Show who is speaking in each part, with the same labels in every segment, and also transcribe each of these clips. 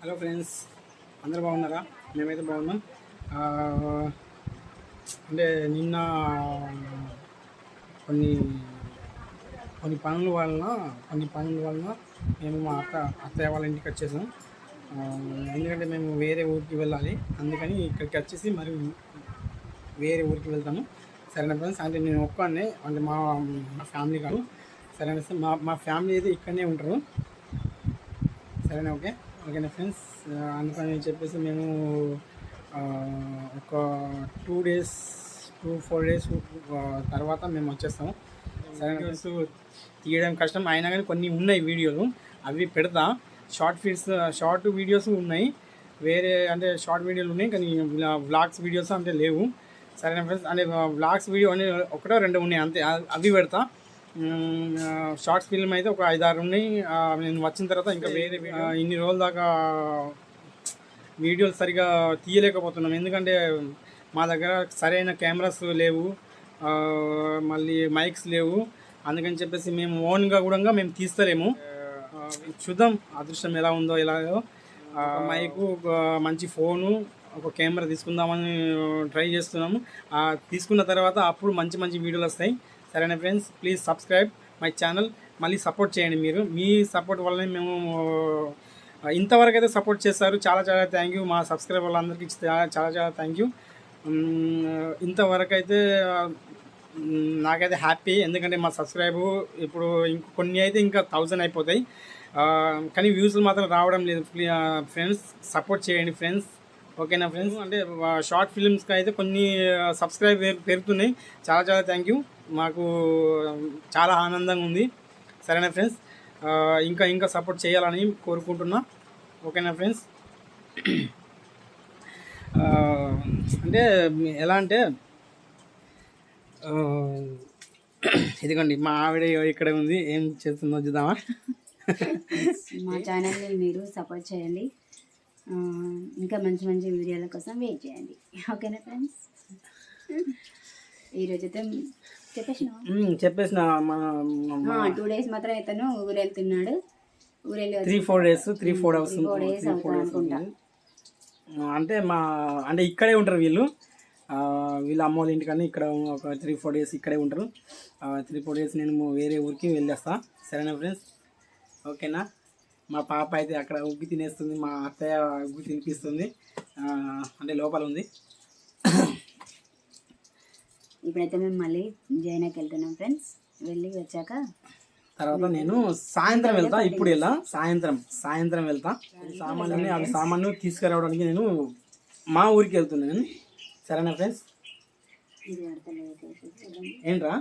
Speaker 1: Hello friends అందరు బాగున్నారా? మేమైతే బాగున్నాం. అంటే నిన్న కొన్ని కొన్ని పనుల వలన కొన్ని పనుల వలన మేము మా అత్త అత్తయ్య వాళ్ళ ఇంటికి వచ్చేసాం. ఎందుకంటే మేము వేరే ఊరికి వెళ్ళాలి. అందుకని ఇక్కడికి వచ్చేసి మరి వేరే ఊరికి వెళ్తాము. సరైన ఫ్రెండ్స్? అంటే నేను ఒక్కనే అంటే మా మా ఫ్యామిలీ కాదు. సరైన మా మా ఫ్యామిలీ అయితే ఇక్కడనే ఉంటారు. సరేనా ఓకే? ఓకేనా ఫ్రెండ్స్ అందుకని చెప్పేసి మేము ఒక two days two four days తర్వాత మేము వచ్చేస్తాము. సరే ఫ్రెండ్స్ తీయడం కష్టం. అయినా కానీ కొన్ని ఉన్నాయి వీడియోలు. అవి పెడతా. షార్ట్ ఫీడ్స్ షార్ట్ వీడియోస్ ఉన్నాయి. వేరే అంటే షార్ట్ వీడియోలు ఉన్నాయి కానీ వ్లాగ్స్ వీడియోస్ అంటే లేవు. సరేనా ఫ్రెండ్స్ అంటే వ్లాగ్స్ వీడియో అనే ఒకటో రెండు ఉన్నాయి అంతే. అవి పెడతా. షార్ట్స్ ఫిల్మ్ అయితే ఒక ఐదారు ఉన్నాయి. నేను వచ్చిన తర్వాత ఇంకా వేరే ఇన్ని రోజుల దాకా వీడియోలు సరిగా తీయలేకపోతున్నాం. ఎందుకంటే మా దగ్గర సరైన కెమెరాస్ లేవు మళ్ళీ మైక్స్ లేవు. అందుకని చెప్పేసి మేము ఓన్గా కూడా మేము తీస్తలేము. చూద్దాం అదృష్టం ఎలా ఉందో ఎలాగో. మైకు ఒక మంచి ఫోను ఒక కెమెరా తీసుకుందామని ట్రై చేస్తున్నాము. ఆ, తీసుకున్న తర్వాత అప్పుడు మంచి మంచి వీడియోలు వస్తాయి. సరేనా friends please subscribe my channel మళ్ళీ సపోర్ట్ చేయండి మీరు. మీ సపోర్ట్ వల్లనే మేము ఇంతవరకు అయితే సపోర్ట్ చేస్తారు చాలా చాలా థ్యాంక్ యూ మా సబ్స్క్రైబర్ చాలా చాలా థ్యాంక్ యూ ఇంతవరకు అయితే నాకైతే హ్యాపీ ఎందుకంటే మా సబ్స్క్రైబ్ ఇప్పుడు ఇంక కొన్ని అయితే ఇంకా థౌజండ్ అయిపోతాయి. కానీ వ్యూస్లు మాత్రం రావడం లేదు. ఫ్రెండ్స్ సపోర్ట్ చేయండి ఫ్రెండ్స్ ఓకేనా ఫ్రెండ్స్? అంటే షార్ట్ ఫిలిమ్స్కి అయితే కొన్ని సబ్స్క్రైబ్ పెరుగుతున్నాయి. చాలా చాలా థ్యాంక్ యూ. మాకు చాలా ఆనందంగా ఉంది. సరేనా ఫ్రెండ్స్? ఇంకా ఇంకా సపోర్ట్ చేయాలని కోరుకుంటున్నా. ఓకేనా ఫ్రెండ్స్? అంటే ఎలా అంటే ఇదిగోండి మా ఆవిడ ఇక్కడ ఉంది. ఏం చేస్తుందో చూద్దామా?
Speaker 2: మా ఛానల్ని మీరు సపోర్ట్ చేయండి. ఇంకా మంచి మంచి వీడియోల కోసం వెయిట్ చేయండి. ఓకేనా ఫ్రెండ్స్ ఈరోజు అయితే చెప్పేసిన
Speaker 1: చెప్పేసిన
Speaker 2: టూ డేస్ మాత్రం ఇతను ఊరు వెళ్తున్నాడు ఊరు వెళ్ళి
Speaker 1: three four days three four hours
Speaker 2: four days అవుతుంది అనుకుంటా.
Speaker 1: అంటే మా అంటే ఇక్కడే ఉంటారు వీళ్ళు. వీళ్ళ అమ్మ వాళ్ళ ఇంటికన్నా ఇక్కడ ఒక త్రీ ఫోర్ డేస్ ఇక్కడే ఉంటారు. త్రీ ఫోర్ డేస్ నేను వేరే ఊరికి వెళ్ళేస్తా. సరేనా ఫ్రెండ్స్ ఓకేనా మా పాప అయితే అక్కడ ఉగ్గి తినేస్తుంది మా అత్తయ్య ఉగ్గి తినిపిస్తుంది. అంటే లోపల ఉంది.
Speaker 2: ఇప్పుడైతే మేము మళ్ళీ జైనాకి వెళ్తున్నాం ఫ్రెండ్స్. వెళ్ళి వచ్చాక
Speaker 1: తర్వాత నేను సాయంత్రం వెళ్తా ఇప్పుడు వెళ్ళా సాయంత్రం సాయంత్రం వెళ్తా. సామాన్లు ఉన్నాయి, అవి సామాన్లు తీసుకురావడానికి నేను మా ఊరికి వెళ్తున్నాను నేను. సరేనా ఫ్రెండ్స్? ఏంట్రా?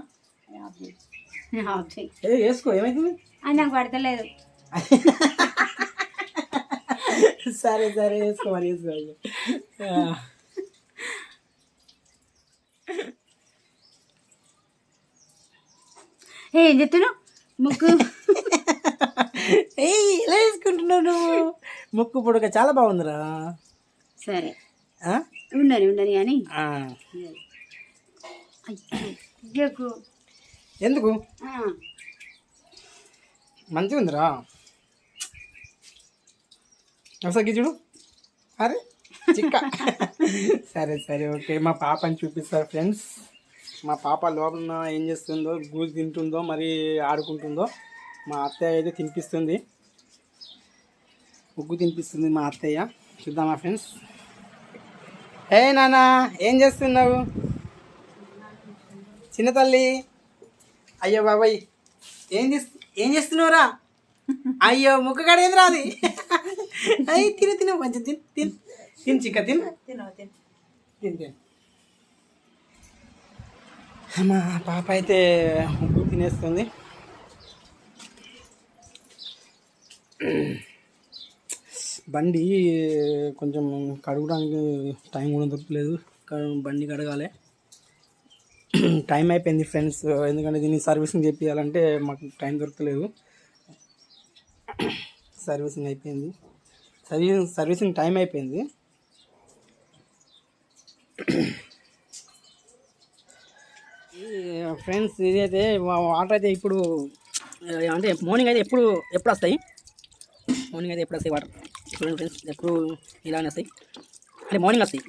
Speaker 1: వేసుకో ఏమైతుంది?
Speaker 2: నాకు పడతలేదు.
Speaker 1: సరే సరే వేసుకో మరి వేసుకో ఆ.
Speaker 2: ఏ ఏం చెప్తున్నావు? ముక్కు.
Speaker 1: ఏయ్ ఎలా వేసుకుంటున్నావు నువ్వు? ముక్కు పొడక చాలా బాగుందిరా.
Speaker 2: సరే? ఉండని ఉండని. అయ్యకు
Speaker 1: ఎందుకు? మంచిగా ఉందిరా ఒకసారి చూడు. అరే చిక్క. సరే సరే ఓకే. మా పాపని చూపిస్తారు ఫ్రెండ్స్. మా పాప లోపల ఏం చేస్తుందో గూజు తింటుందో మరి ఆడుకుంటుందో మా అత్తయ్య అయితే తినిపిస్తుంది. ఉగ్గు తినిపిస్తుంది మా అత్తయ్య. చూద్దామా ఫ్రెండ్స్? ఏ నానా ఏం చేస్తున్నావు? చిన్న తల్లి. అయ్యో బాబాయ్. ఏం చేస్తు ఏం చేస్తున్నావురా? అయ్యో ముక్క కాడ ఏం రాది. అయ్యి తిను తిను మంచి తిన్ తిన్ తిన్ చిక్క తిన్ తిన్ తిన్ మా పాప అయితే ఉగ్గు తినేస్తుంది. బండి కొంచెం కడగడానికి టైం కూడా దొరకలేదు. బండి కడగాలి. టైం అయిపోయింది ఫ్రెండ్స్. ఎందుకంటే దీన్ని సర్వీసింగ్ చేపించాలంటే మాకు టైం దొరకలేదు. సర్వీసింగ్ అయిపోయింది. సర్వీసింగ్ సర్వీసింగ్ టైం అయిపోయింది. ఫ్రెండ్స్ ఇదైతే వాటర్ అయితే ఇప్పుడు అంటే మార్నింగ్ అయితే ఎప్పుడు ఎప్పుడు వస్తాయి?
Speaker 3: మార్నింగ్ అయితే ఎప్పుడు వస్తాయి వాటర్? చూడండి ఫ్రెండ్స్? ఎప్పుడు ఇలానే వస్తాయి? అంటే మార్నింగ్ వస్తాయి?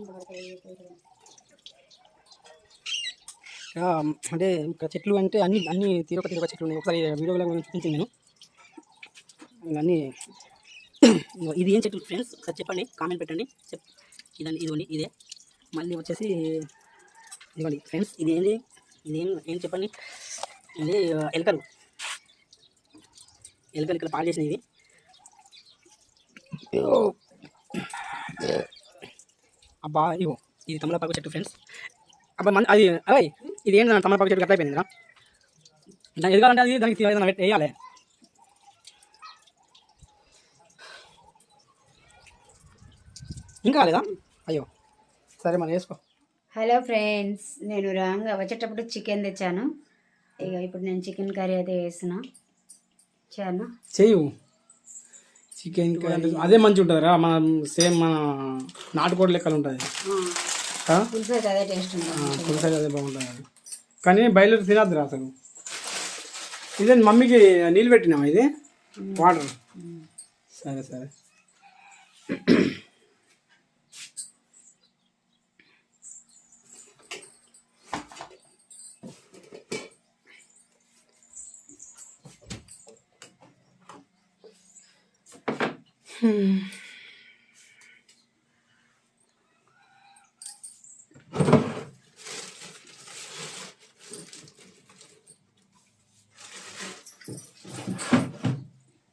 Speaker 3: ఇంకా అంటే ఇక్కడ చెట్లు అంటే అన్ని అన్ని తీరొక తీరొక చెట్లు ఉన్నాయి. ఒకసారి వీడియోలో చూపించింది నేను. ఇవన్నీ ఇది ఏం చెట్లు ఫ్రెండ్స్? ఒకసారి చెప్పండి. కామెంట్ పెట్టండి. చెప్ ఇదండి ఇదిగోండి ఇదే. మళ్ళీ వచ్చేసి ఇదిగోండి ఫ్రెండ్స్ ఇది ఏంది? ఏం చెప్పండి? ఇది ఎలకలు. ఎలకలు ఇక్కడ పాలు చేసినవి. అబ్బా ఇగో ఇది తమలపాకు చెట్టు ఫ్రెండ్స్. అబ్బా మన అది అయ్ ఇది ఏంటి తమలపాకు చెట్టు అట్లా అయిపోయింది దానికి ఎదగాలంటే అది దానికి ఏదైనా వేయాలి. ఇంకా కాలేదా అయ్యో సరే మరి వేసుకో.
Speaker 2: హలో ఫ్రెండ్స్ నేను రాంగ్ వచ్చేటప్పుడు చికెన్ తెచ్చాను. ఇక ఇప్పుడు నేను చికెన్ కర్రీ అయితే వేస్తున్నా చానా
Speaker 1: చేయు. చికెన్ కర్రీ అదే మంచిగా ఉంటుంది రా. మన సేమ్ మన నాటుకోడి లెక్కలు ఉంటుంది
Speaker 2: పులుసు అయితే అదే టేస్ట్
Speaker 1: అదే బాగుంటుంది కానీ బయలు తినద్దురా అసలు. ఇదే మమ్మీకి నీళ్ళు పెట్టినావా ఇది? వాటర్. సరే సరే.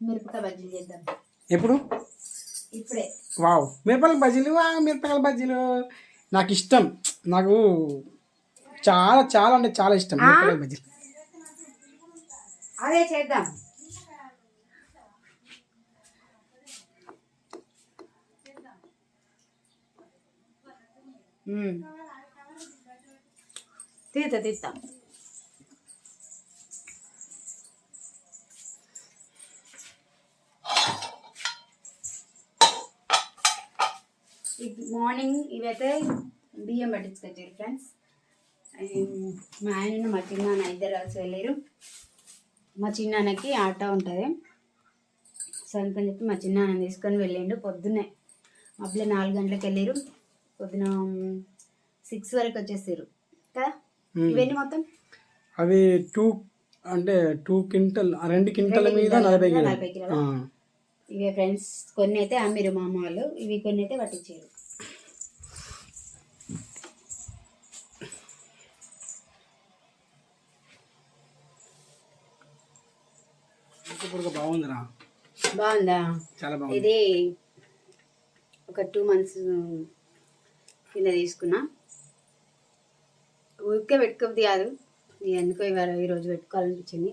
Speaker 2: మిరపకాయ బజ్జీలు చేద్దాం.
Speaker 1: ఎప్పుడు?
Speaker 2: ఇప్పుడే.
Speaker 1: వావ్. మిరపకాయల బజ్జీలు? వా మిరపకాయల బజ్జీలు. నాకు ఇష్టం. నాకు చాలా చాలా అంటే చాలా ఇష్టం మిరపకాయల బజ్జీలు.
Speaker 2: అదే చేద్దాం. మ్మ్. తీస్తా మార్నింగ్ ఇవైతే బియ్యం పట్టించుకొచ్చారు ఫ్రెండ్స్ మా ఆయన మా చిన్నాన్న ఇద్దరు కలిసి వెళ్ళారు. మా చిన్నాన్నకి ఆటో ఉంటుంది. సో అందుకని చెప్పి మా చిన్నాన్న తీసుకొని వెళ్ళిండు. పొద్దున్నే మబ్బులో నాలుగు గంటలకు వెళ్ళారు. పొద్దున సిక్స్ వరకు వచ్చేసారు. కదా? ఇవన్నీ మొత్తం?
Speaker 1: అవి టూ అంటే టూ క్వింటల్ రెండు క్వింటల్ మీద నలభై కిలో?
Speaker 2: ఇవే ఫ్రెండ్స్ కొన్ని అయితే అమ్మిరు మా అమ్మ వాళ్ళు. ఇవి కొన్ని అయితే పట్టించారు
Speaker 1: ఇప్పుడు బాగుందిరా.
Speaker 2: బాగుందా?
Speaker 1: చాలా బాగుంది.
Speaker 2: ఇది ఒక టూ మంత్స్ కింద తీసుకున్నా. ఊరికే పెట్టుకోబుద్ది కాదు. ఎందుకో ఇవాళ ఈరోజు పెట్టుకోవాలనిపించింది.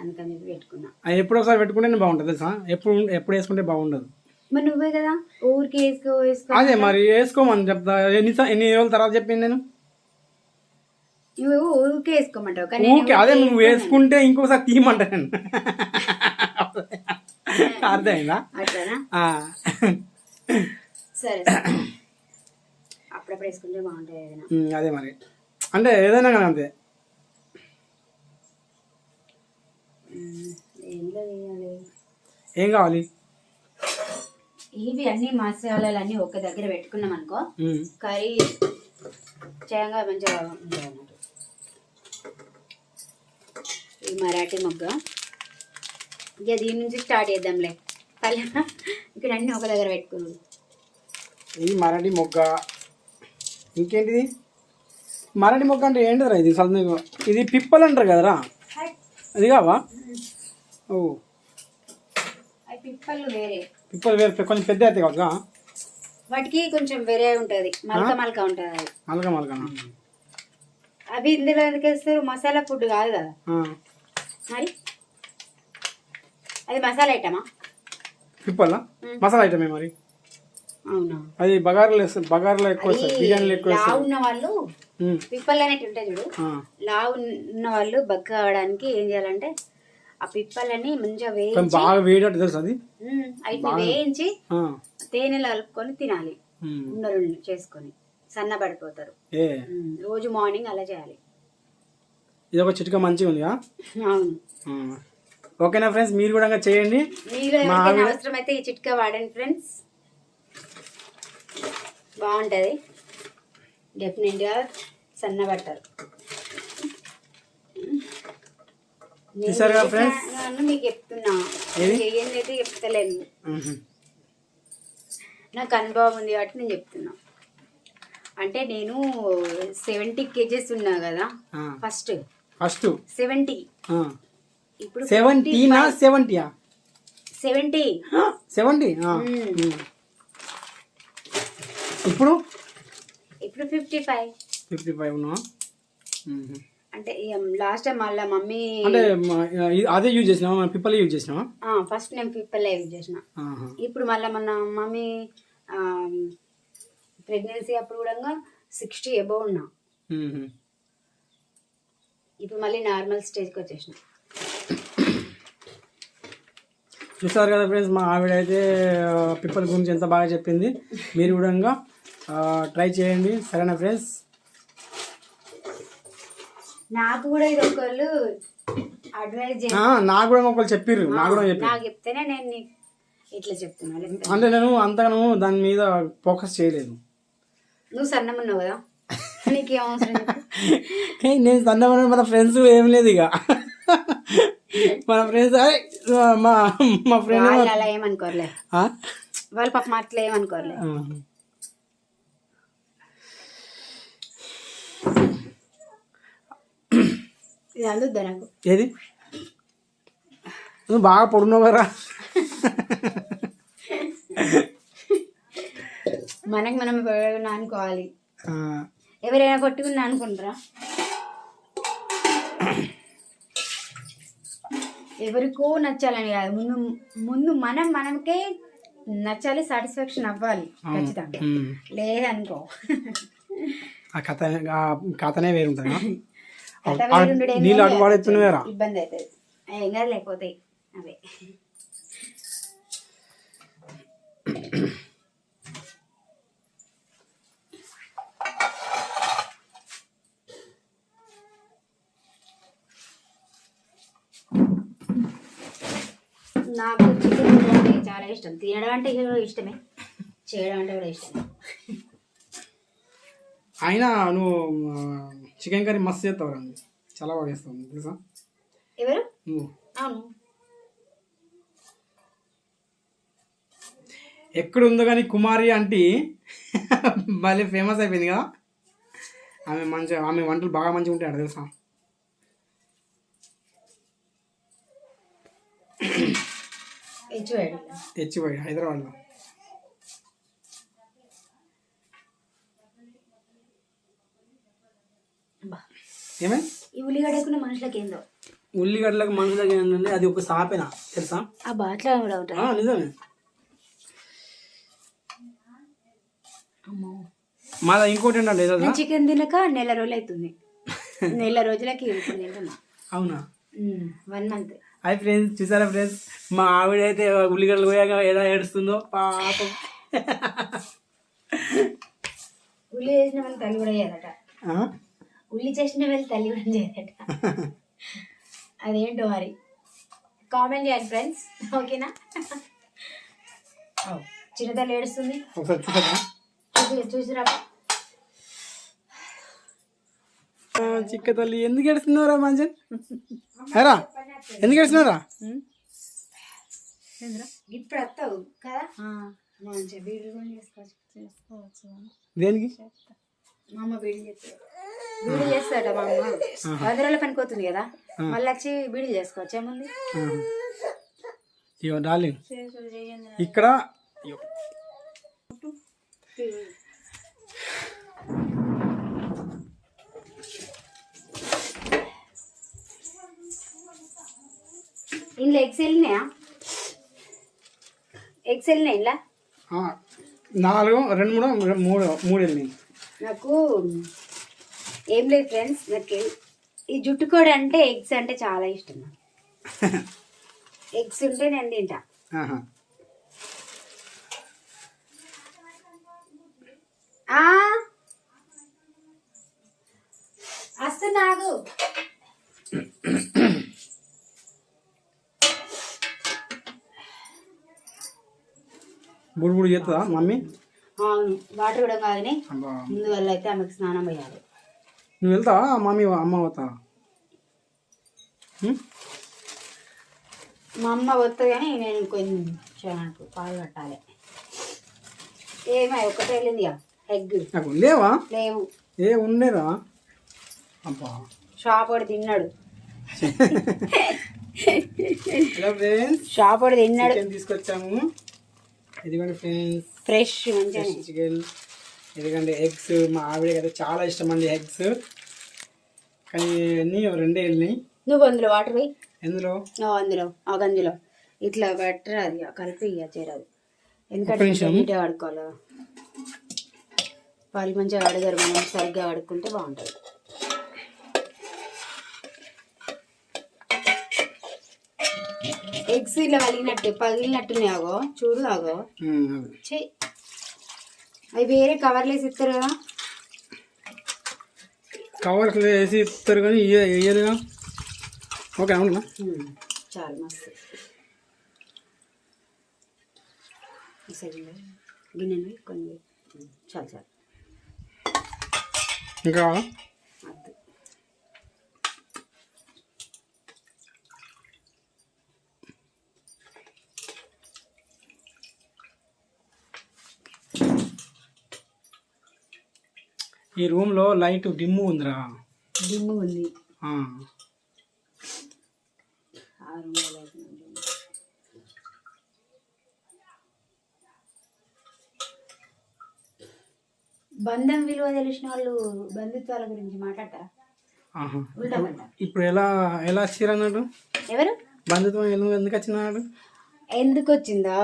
Speaker 2: అందుకని చెప్పి పెట్టుకున్నా.
Speaker 1: అది ఎప్పుడు ఒకసారి పెట్టుకుంటేనే బాగుంటుంది తెలుసా? ఎప్పుడు ఎప్పుడు వేసుకుంటే బాగుండదు.
Speaker 2: మరి నువ్వే కదా? ఊరికి వేసుకో వేసుకో
Speaker 1: అదే మరి వేసుకోమని చెప్తా. ఎన్ని ఎన్ని రోజుల తర్వాత చెప్పింది నేను?
Speaker 2: నువ్వు ఊరికే వేసుకోమంటావు. కానీ
Speaker 1: అదే నువ్వు వేసుకుంటే ఇంకోసారి తీయమంటా నేను. అర్థమైందా.
Speaker 2: సరే. అప్పుడప్పుడు వేసుకుంటే బాగుంటుంది
Speaker 1: అదే మరి. అంటే ఏదైనా కానీ అంతే. ఏం కావాలి?
Speaker 2: ఇవి అన్ని మసాలాలు అన్ని ఒక దగ్గర పెట్టుకున్నాం అనుకో. కర్రీ చేయంగా మంచిగా ఉంటుంది ఈ మరాఠీ మొగ్గ. ఇక దీని నుంచి స్టార్ట్ చేద్దాంలే. పల్లె ఇక్కడ అన్ని ఒక దగ్గర పెట్టుకున్నాం
Speaker 1: ఇది మరాఠీ మొగ్గ. ఇంకేంటిది? మరాఠీ మొగ్గ అంటే ఏంటిరా ఇది? నీకు ఇది పిప్పలు అంటారు కదరా? అది కావా? ఓ.
Speaker 2: పిప్పలు వేరే.
Speaker 1: పిప్పలు వేరు కొంచెం పెద్ద అవుతాయి కావా
Speaker 2: వాటికి కొంచెం వేరే ఉంటుంది. మలక మలక ఉంటుంది అది.
Speaker 1: మలక మలకనా?
Speaker 2: అవి ఇందులో ఎందుకు వేస్తారు? మసాలా ఫుడ్ కాదు కదా. మరి? అది మసాలా ఐటమా?
Speaker 1: పిప్పలా మసాలా ఐటమే మరి?
Speaker 2: అవునా?
Speaker 1: అది బగారాలు వేస్తారు బగారాలో ఎక్కువ వేస్తారు బిర్యానీలో ఎక్కువ వేస్తారు.
Speaker 2: ఉన్న వాళ్ళు. పిప్పలు అనేవి ఉంటాయి చూడు.
Speaker 1: ఆ.
Speaker 2: లా ఉన్న వాళ్ళు బక్క అవడానికి ఏం చేయాలంటే ఆ పిప్పలని మంచిగా వేయించి
Speaker 1: బాగా వేడట్టు తెలుసు అది?
Speaker 2: వేయించి. తేనెలు కలుపుకొని తినాలి. ఉండలు చేసుకొని. ఉమ్, రోజు మార్నింగ్ అలా చేయాలి.
Speaker 1: ఇది ఒక చిట్కా మంచిగా ఉందిగా
Speaker 2: అవును.
Speaker 1: ఓకేనా ఫ్రెండ్స్? మీరు కూడా చేయండి.
Speaker 2: అవసరం అయితే ఈ చిట్కా వాడండి ఫ్రెండ్స్. బాగుంటుంది. డెఫినెట్గా సన్న
Speaker 1: చూసారుగా friends?
Speaker 2: చేశాను మీకు చెప్తున్నా? చేయండి అయితే చెప్తలేను.
Speaker 1: మ్మ్.
Speaker 2: నాకు అనుభవం ఉంది కాబట్టి నేను చెప్తున్నా. అంటే నేను సెవెంటీ కేజెస్ ఉన్నా కదా. ఫస్ట్
Speaker 1: ఫస్ట్
Speaker 2: సెవెంటీ ఇప్పుడు
Speaker 1: సెవెంటీనా సెవెంటీయా?
Speaker 2: సెవెంటీ.
Speaker 1: సెవెంటీ. ఇప్పుడు?
Speaker 2: ఇప్పుడు ఫిఫ్టీ ఫైవ్
Speaker 1: ఫిఫ్టీ ఫైవ్
Speaker 2: అంటే లాస్ట్ టైం మళ్ళీ మమ్మీ
Speaker 1: అంటే అదే యూజ్ చేసినావా? మన పిప్పలే యూజ్ చేసినావా?
Speaker 2: ఫస్ట్ నేను పిప్పల్ యూజ్ చేసిన. ఇప్పుడు మళ్ళీ మన మమ్మీ ప్రెగ్నెన్సీ అప్పుడు కూడా సిక్స్టీ అబౌవ్ ఉన్నా. ఇప్పుడు మళ్ళీ నార్మల్ స్టేజ్కి వచ్చేసిన.
Speaker 1: చూస్తారు కదా ఫ్రెండ్స్ మా ఆవిడ అయితే పిప్పల గురించి ఎంత బాగా చెప్పింది. మీరు కూడా ట్రై చేయండి. సరేనా ఫ్రెండ్స్?
Speaker 2: నాకు కూడా ఇది ఒకళ్ళు అడ్వైజ్
Speaker 1: నాకు కూడా ఒకళ్ళు చెప్పిర్రు. నాకు కూడా చెప్పారు
Speaker 2: నాకు చెప్తేనే నేను ఇట్లా చెప్తున్నా లేకపోతే
Speaker 1: అంటే నేను అంతగాను దాని మీద ఫోకస్ చేయలేదు.
Speaker 2: నువ్వు సన్నం ఉన్నావు కదా? నీకేం అవసరం? చెప్పు?
Speaker 1: నేను సన్నమైన మన ఫ్రెండ్స్ ఏం లేదు ఇక. మన ఫ్రెండ్స్ మా మా ఫ్రెండ్
Speaker 2: వాళ్ళు అలా ఏమనుకోరలే. వాళ్ళ పాప మాటలు ఏమనుకోరలే. ఇది అందుద్దా నాకు?
Speaker 1: ఏది? నువ్వు బాగా పొడున్నావు కదా.
Speaker 2: మనకి మనం అనుకోవాలి. ఎవరైనా కొట్టుకున్నా అనుకుంటారా? ఎవరికో నచ్చాలని కాదు. ముందు ముందు మనం మనకే నచ్చాలి సాటిస్ఫాక్షన్ అవ్వాలి. ఖచ్చితంగా. లేదనుకో.
Speaker 1: ఆ కథ ఆ కథనే వేరు ఉంటుంది
Speaker 2: కథ వేరుండుడు ఏంది
Speaker 1: నీళ్ళు పడేస్తున్నావేరా
Speaker 2: ఇబ్బంది అవుతుంది. ఏం కాదు లేకపోతే అవే. నాకు చికెన్ బిర్యానీ చాలా ఇష్టం. తినడం అంటే ఇష్టమే. చేయడం అంటే కూడా ఇష్టమే.
Speaker 1: అయినా నువ్వు చికెన్ కర్రీ మస్తు చేస్తావు నువ్వు. చాలా బాగా చేస్తావు తెలుసా?
Speaker 2: ఎవరు?
Speaker 1: నువ్వు.
Speaker 2: అవును.
Speaker 1: ఎక్కడ ఉందో కానీ కుమారి అంటే భలే ఫేమస్ అయిపోయింది కదా. ఆమె మంచిగా ఆమె వంటలు బాగా మంచిగా ఉంటాయి తెలుసా?
Speaker 2: హెచ్వేడి
Speaker 1: హైదరాబాద్లో. ఏమే?
Speaker 2: ఈ ఉల్లిగడ్డకున్న మనుషులకి ఏందో
Speaker 1: ఉల్లిగడ్డలకు మనుషులకి ఏంటంటే అది ఒక సాపేనా తెలుసా?
Speaker 2: ఆ బాటిల్ కూడా ఉంటాయి
Speaker 1: నిజమే. మళ్ళీ ఇంకోటి ఏంటంటే
Speaker 2: చికెన్ తినక నెల రోజులు అవుతుంది నెల రోజులకి
Speaker 1: అవునా?
Speaker 2: One month.
Speaker 1: హాయ్ ఫ్రెండ్స్ చూసారా ఫ్రెండ్స్? మా ఆవిడ అయితే ఉల్లిగడ్డలు పోయాక ఎలా ఏడుస్తుందో పాపం.
Speaker 2: ఉల్లి చేసిన వాళ్ళు తల్లి కూడా చేయదట? ఉల్లి చేసిన వాళ్ళు తల్లి కూడా చేయదట. అదేంటో మరి? కామెంట్ చేయండి ఫ్రెండ్స్ ఓకేనా? చిన్న తల్లి ఏడుస్తుంది.
Speaker 1: చూసారా
Speaker 2: చూసి చూసిరా
Speaker 1: ఆ, చిక్క తల్లి. ఎందుకు ఏడుస్తున్నారా మంజన్? హరా ఎందుకు ఏడుస్తున్నారా
Speaker 2: ఇప్పుడు వస్తావు కదా?
Speaker 1: దేనికి?
Speaker 2: మా అమ్మ బీడీ చేస్తాడు బీడీ చేస్తాడ మా అమ్మ. వంద రోజుల పనికి పోతుంది కదా? మళ్ళీ వచ్చి బీడీలు చేసుకోవచ్చు ఏముంది
Speaker 1: డార్లింగ్. ఇక్కడ
Speaker 2: ఇంట్లో ఎగ్స్ వెళ్ళినాయా ఎగ్స్ వెళ్ళినాయి ఇలా
Speaker 1: నాలుగు రెండు మూడు మూడు మూడు వెళ్ళింది
Speaker 2: నాకు ఏం లేదు ఫ్రెండ్స్ నాకు ఈ జుట్టుకోడి అంటే ఎగ్స్ అంటే చాలా ఇష్టం నాకు. ఎగ్స్ ఉంటే నేను తింటా.
Speaker 1: ఆహా. బుడి బుడి చేస్తుందా మమ్మీ?
Speaker 2: వాటర్ కూడా కాదని
Speaker 1: అబ్బా.
Speaker 2: ముందువల్ల అయితే ఆమెకు స్నానం పోయాలి
Speaker 1: నువ్వు వెళ్తావా మమ్మీ అమ్మ పోతా
Speaker 2: మా అమ్మ వస్తుంది కానీ నేను కొంచెం పాలు కట్టాలి ఏమో ఒక్కటే వెళ్ళింది ఎగ్.
Speaker 1: నాకు లేవా?
Speaker 2: లేవు.
Speaker 1: ఏ ఉండేరా అబ్బా.
Speaker 2: షాప్ వాడు తిన్నాడు. షాప్ వాడు తిన్నాడు.
Speaker 1: తీసుకొచ్చాము. ఇదిగోండి ఫ్రెండ్స్.
Speaker 2: ఫ్రెష్
Speaker 1: చికెన్ ఎందుకంటే ఎగ్స్. మా ఆవిడ కదా చాలా ఇష్టం అండి ఎగ్స్. కానీ అన్నీ రెండే వెళ్ళినాయి
Speaker 2: నువ్వు అందులో వాటర్ పోయి.
Speaker 1: ఎందులో?
Speaker 2: అందులో. ఆ గంజిలో. ఇట్లా బెటర్ అది? కలిపి ఇక చేరదు. ఎందుకంటే ఆడుకోవాలి వాళ్ళు మంచిగా అడగారు మనం సరిగ్గా ఆడుకుంటే బాగుంటుంది. ఎగ్స్ ఇట్లా పగిలినట్టు పగిలినట్టున్నాయి ఆగో. చూడు ఆగో. అవి వేరే కవర్లు వేసి ఇస్తారు కదా.
Speaker 1: కవర్స్ వేసి ఇస్తారు కానీ వేయరుగా ఓకే అవునా
Speaker 2: చాలు మస్తు. గిన్నెలు కొన్ని చాలు చాలు.
Speaker 1: ఇంకా ఈ రూమ్లో లైట్ డిమ్ ఉందిరా.
Speaker 2: దిమ్ము ఉంది. బంధం విలువ తెలిసిన వాళ్ళు బంధుత్వాల గురించి మాట్లాడతారా?
Speaker 1: ఇప్పుడు ఎలా ఎలా వచ్చారు అన్నాడు
Speaker 2: ఎవరు?
Speaker 1: బంధుత్వం ఎందుకు ఎందుకు వచ్చినాడు?
Speaker 2: ఎందుకు వచ్చిందా?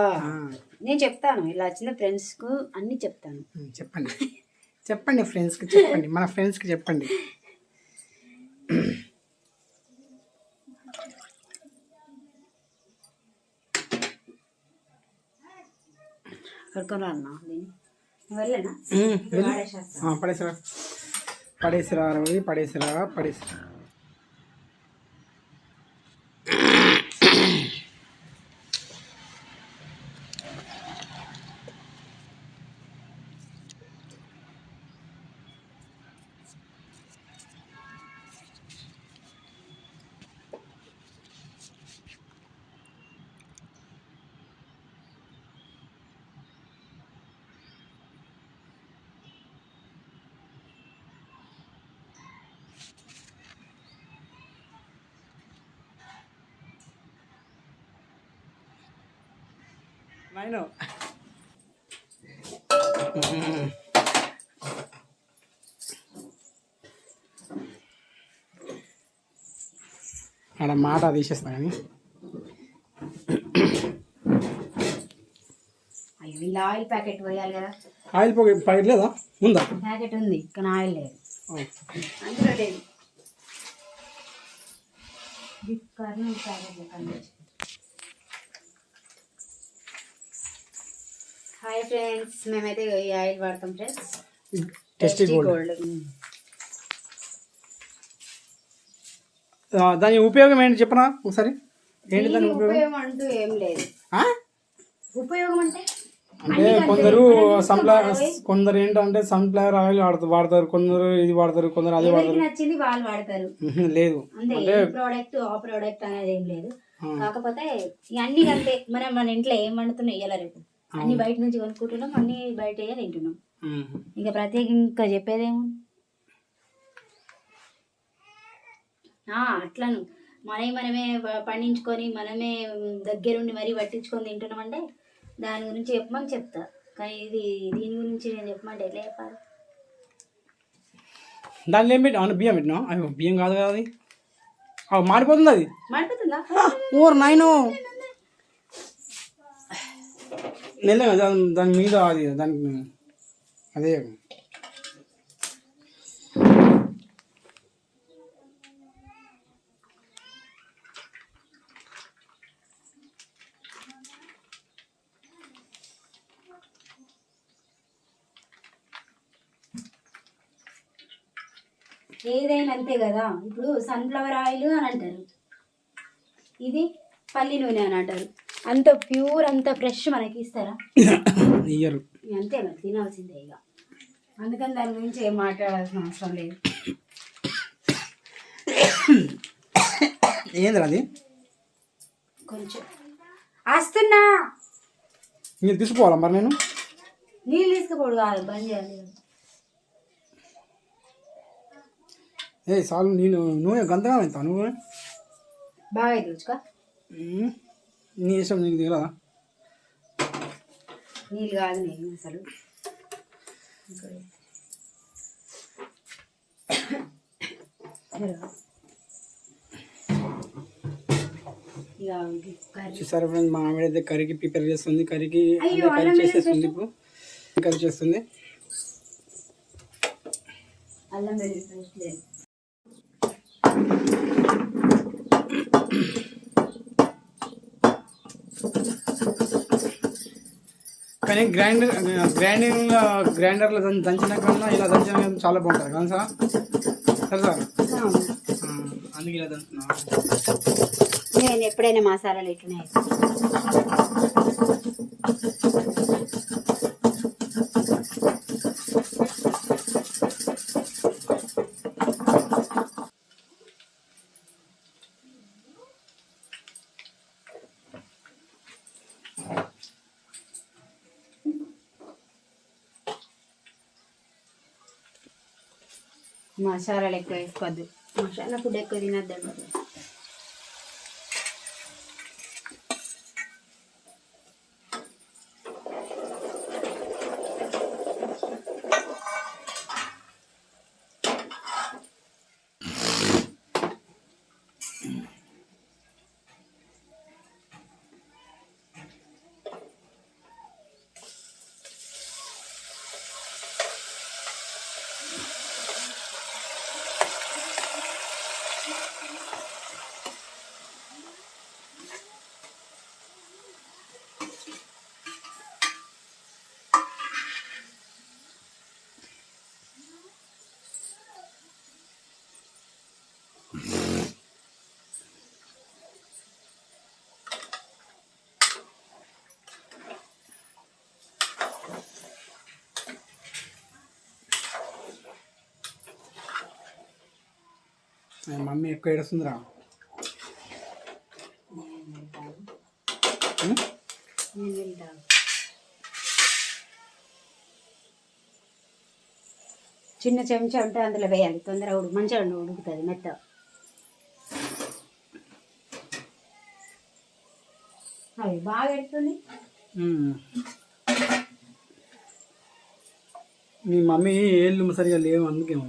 Speaker 2: నేను చెప్తాను. ఇలా వచ్చిన ఫ్రెండ్స్కు అన్ని చెప్తాను.
Speaker 1: చెప్పండి. చెప్పండి ఫ్రెండ్స్కి చెప్పండి. మన ఫ్రెండ్స్కి చెప్పండి. పడేసిరా. పడేసిరా రవి పడేసిరా పడేసిరా. నాయన ఆడ మాట తీసేస్తా కానీ.
Speaker 2: ఇలా ఆయిల్ ప్యాకెట్ పోయాలి కదా.
Speaker 1: ఆయిల్ పోయి ప్యాకెట్ లేదా? ఉందా?
Speaker 2: ప్యాకెట్ ఉంది కానీ ఆయిల్ లేదు. అందులో లేదు. ప్యాకెట్ హాయ్ ఫ్రెండ్స్ మేమైతే ఈ ఆయిల్ వాడతాం ఫ్రెండ్స్.
Speaker 1: టెస్టీ గోల్డ్ దాని ఉపయోగం ఏంటి చెప్పనా ఒకసారి? ఏంటి దాని ఉపయోగం?
Speaker 2: అంటూ ఏం లేదు.
Speaker 1: ఆ?
Speaker 2: ఉపయోగం అంటే
Speaker 1: అంటే కొందరు సన్ఫ్లవర్ కొందరు ఏంటంటే సన్ఫ్లవర్ ఆయిల్ వాడతారు వాడతారు కొందరు ఇది వాడతారు కొందరు అది వాడతారు.
Speaker 2: నచ్చింది వాళ్ళు వాడతారు.
Speaker 1: లేదు. అంటే
Speaker 2: ప్రోడక్ట్ ఆ ప్రోడక్ట్ అనేది ఏం లేదు. కాకపోతే అన్ని అంతే మనం మన ఇంట్లో ఏం వండుతున్నాం ఇయ్యాల రేపు. అన్ని బయట నుంచి కొనుక్కుంటున్నాం అన్ని బయట తింటున్నాం. ఇంకా ప్రత్యేకంగా ఇంకా చెప్పేదేమో అట్లను. మనమే మనమే పండించుకొని మనమే దగ్గరుండి మరీ పట్టించుకొని తింటున్నాం అంటే దాని గురించి చెప్పమని చెప్తా. కానీ ఇది దీని గురించి నేను చెప్పమంటే ఎట్లా చెప్పాలి?
Speaker 1: దాంట్లో ఏం పెట్టినా బియ్యం పెట్టినా అయ్యో బియ్యం కాదు కదా అది. అవి మాడిపోతుంది అది?
Speaker 2: మాడిపోతుందా?
Speaker 1: ఓర్ నాయను నెల దాని దాని మీద అది దానికి అదే.
Speaker 2: ఏదైనా అంతే కదా ఇప్పుడు సన్ఫ్లవర్ ఆయిల్ అని అంటారు. ఇది పల్లి నూనె అని అంటారు. అంత ప్యూర్ అంత ఫ్రెష్ మనకి ఇస్తారా?
Speaker 1: ఇయ్యరు.
Speaker 2: అంతే మరి తినాల్సిందే ఇక. అందుకని దాని గురించి ఏం మాట్లాడాల్సిన అవసరం లేదు.
Speaker 1: ఏందిరా అది?
Speaker 2: కొంచెం. వస్తున్నా
Speaker 1: మీరు తీసుకోవాలా మరి నేను?
Speaker 2: నీళ్ళు తీసుకుపోడు కాదు బంద్ చేయాలి.
Speaker 1: ఏ సాలు నేను నూనె గంతగా నువ్వు?
Speaker 2: బాగా అయితే
Speaker 1: నీ ఇష్టం నీకు తెలియదా
Speaker 2: నీళ్ళు కాదు నేను అసలు.
Speaker 1: చూసారా ఫ్రెండ్స్ మా ఆవిడ అయితే కర్రీకి ప్రిపేర్ చేస్తుంది కర్రీకి కర్రీ చేసేస్తుంది ఇప్పుడు. కర్రీ చేస్తుంది.
Speaker 2: అల్లం వెల్లుల్లి పేస్ట్ లేదు
Speaker 1: కానీ గ్రైండర్ గ్రైండింగ్ గ్రైండర్లో దంచి దంచిన కన్నా ఇలా దంచిన చాలా బాగుంటుంది కదా సార్? సరే సార్. అందుకే ఇలా
Speaker 2: నేను ఎప్పుడైనా మసాలాలు ఇట్లనే మసాలాలు ఎక్కువ వేసుకోవద్దు మసాలా ఫుడ్ ఎక్కువ తినద్దండి
Speaker 1: మమ్మీ ఎక్కువ ఏడుస్తుందిరా.
Speaker 2: చిన్న చెంచా ఉంటే అందులో వేయాలి. తొందరగా ఉడుకు మంచిగా ఉండు ఉడుకుతుంది మెత్త. అవి బాగా ఎడుతుంది.
Speaker 1: మీ మమ్మీ ఏళ్ళు సరిగా లేవు అందుకేమో.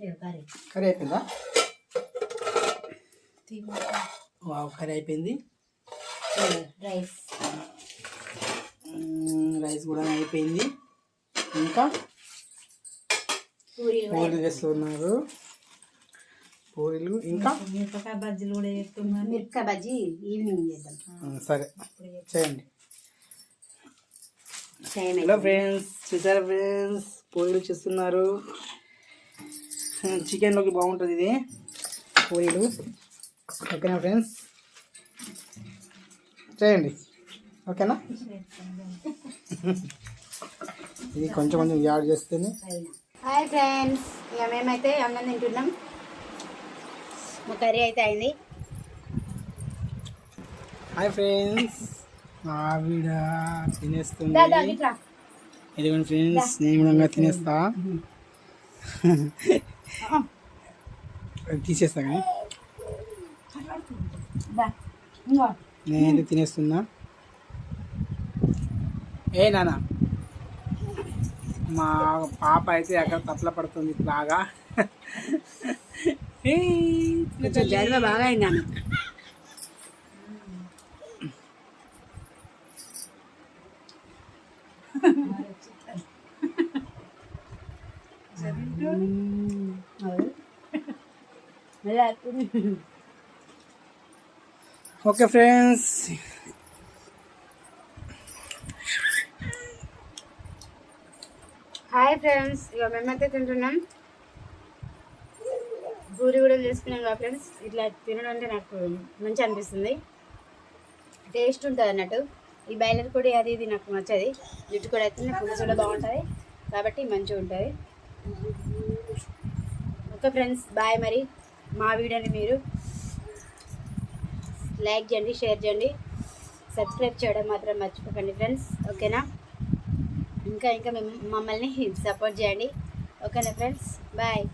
Speaker 2: కర్రీ అయిపోయిందా?
Speaker 1: వావ్ కర్రీ అయిపోయింది.
Speaker 2: రైస్.
Speaker 1: రైస్ కూడా అయిపోయింది. ఇంకా?
Speaker 2: పూరి
Speaker 1: పూరీలు చేస్తున్నారు. పూరీలు ఇంకా?
Speaker 2: మిరపకాయ బజ్జీలు కూడా చేస్తున్నాను మిరపకాయ బజ్జీ ఈవినింగ్ చేద్దాం.
Speaker 1: సరే. చేయండి. హలో ఫ్రెండ్స్ చూసారా ఫ్రెండ్స్? పూరీలు చేస్తున్నారు. చికెన్లోకి బాగుంటుంది ఇది. పూరీలు. ఓకేనా ఫ్రెండ్స్? చేయండి. ఓకేనా? ఇది కొంచెం కొంచెం యాడ్ చేస్తేనే.
Speaker 2: Hi friends. ఇక మేమైతే అన్నం తింటున్నాం. మా కర్రీ అయితే అయింది.
Speaker 1: Hi friends. ఆవిడ తినేస్తుంది. ఇదిగోండి ఫ్రెండ్స్ నేను కూడా తినేస్తా. తీసేస్తా కానీ. నేనైతే తినేస్తున్నా ఏ నాన్న. మా పాప అయితే అక్కడ తప్పల పడుతుంది బాగా.
Speaker 2: జలుబ బాగా అయింది ఆమె
Speaker 1: ఓకే ఫ్రెండ్స్
Speaker 2: హాయ్ ఫ్రెండ్స్ ఇక మేమైతే తింటున్నాం. పూరి కూడా చేసుకున్నాం కదా ఫ్రెండ్స్ ఇట్లా తినడం అంటే నాకు మంచి అనిపిస్తుంది. టేస్ట్ ఉంటుంది అన్నట్టు. ఈ బయలర్ కూడా అది ఇది నాకు నచ్చది. జుట్టు కూడా అయితే పులుసు కూడా బాగుంటుంది. కాబట్టి మంచిగా ఉంటుంది. ఓకే ఫ్రెండ్స్ బాయ్ మరి. మా వీడియోని మీరు లైక్ చేయండి షేర్ చేయండి. సబ్స్క్రైబ్ చేయడం మాత్రం మర్చిపోకండి ఫ్రెండ్స్. ఓకేనా? ఇంకా ఇంకా మేము మమ్మల్ని సపోర్ట్ చేయండి. ఓకేనా ఫ్రెండ్స్? బాయ్